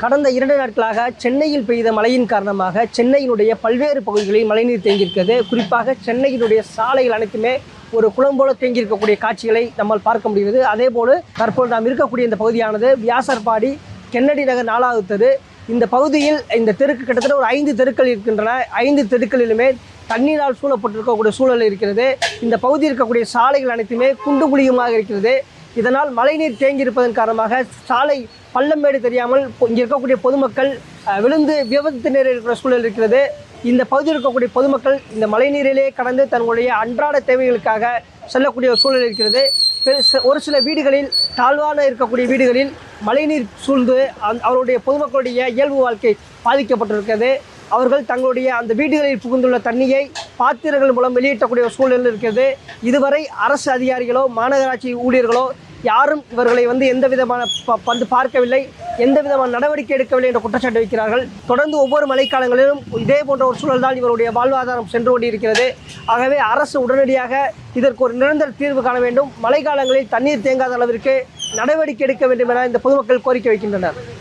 கடந்த இரண்டு நாட்களாக சென்னையில் பெய்த மழையின் காரணமாக சென்னையினுடைய பல்வேறு பகுதிகளில் மழைநீர் தேங்கியிருக்கிறது. குறிப்பாக சென்னையினுடைய சாலைகள் அனைத்துமே ஒரு குளம் போல தேங்கியிருக்கக்கூடிய காட்சிகளை நம்மால் பார்க்க முடிகிறது. அதேபோல் தற்போது நாம் இருக்கக்கூடிய இந்த பகுதியானது வியாசர்பாடி கென்னடி நகர் நாலாவது தெரு இந்த பகுதியில் இந்த தெருக்கு கிட்டத்தட்ட ஒரு ஐந்து தெருக்கள் இருக்கின்றன. ஐந்து தெருக்களிலுமே தண்ணீரால் சூழப்பட்டிருக்கக்கூடிய சூழல் இருக்கிறது. இந்த பகுதியில் இருக்கக்கூடிய சாலைகள் அனைத்துமே குண்டு குழியுமாக இருக்கிறது. இதனால் மழைநீர் தேங்கியிருப்பதன் காரணமாக சாலை பள்ளமேடு தெரியாமல் இங்கே இருக்கக்கூடிய பொதுமக்கள் விழுந்து விபத்து நேர இருக்கிற சூழல் இருக்கிறது. இந்த பகுதியில் இருக்கக்கூடிய பொதுமக்கள் இந்த மழைநீரிலே கடந்து தங்களுடைய அன்றாட தேவைகளுக்காக செல்லக்கூடிய ஒரு சூழல் இருக்கிறது. ஒரு சில வீடுகளில் தாழ்வான இருக்கக்கூடிய வீடுகளில் மழைநீர் சூழ்ந்து அவருடைய பொதுமக்களுடைய இயல்பு வாழ்க்கை பாதிக்கப்பட்டிருக்கிறது. அவர்கள் தங்களுடைய அந்த வீடுகளில் புகுந்துள்ள தண்ணியை பாத்திரங்கள் மூலம் வெளியிட்டக்கூடிய ஒரு சூழல் இருக்கிறது. இதுவரை அரசு அதிகாரிகளோ மாநகராட்சி ஊழியர்களோ யாரும் இவர்களை வந்து எந்த விதமான ப- பார்க்கவில்லை எந்த விதமான நடவடிக்கை எடுக்கவில்லை என்ற குற்றச்சாட்டு வைக்கிறார்கள். தொடர்ந்து ஒவ்வொரு மழைக்காலங்களிலும் இதே போன்ற ஒரு சூழல் தான் இவருடைய வாழ்வாதாரம் சென்று கொண்டிருக்கிறது. ஆகவே அரசு உடனடியாக இதற்கு ஒரு நிரந்தர தீர்வு காண வேண்டும். மழைக்காலங்களில் தண்ணீர் தேங்காத அளவிற்கு நடவடிக்கை எடுக்க வேண்டும் என இந்த பொதுமக்கள் கோரிக்கை வைக்கின்றனர்.